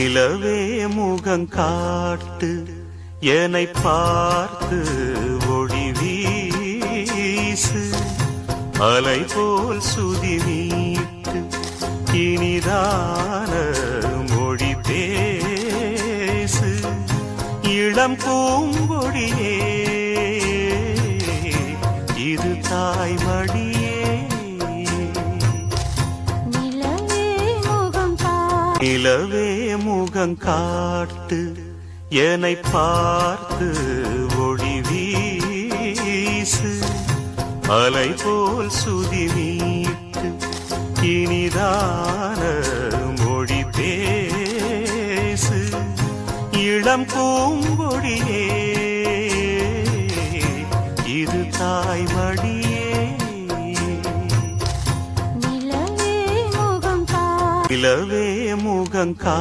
நிலவே முகம் காட்டு என்னை பார்த்து ஒளி வீசு. அலை போல் சுதி மீட்டு இனிதான மொழி பேசு. இளம் பூங்கொடியே இது தாய் மடியே நிலவே முகம் காட்டு என்னை பார்த்து ஒளி வீசு. அலை போல் சுதி மீட்டு இனிதான மொழி பேசு. இளம் பூங்கொடியே இது தாய்மடியே. நிலவே முகம் கா நிலவே முகம் கா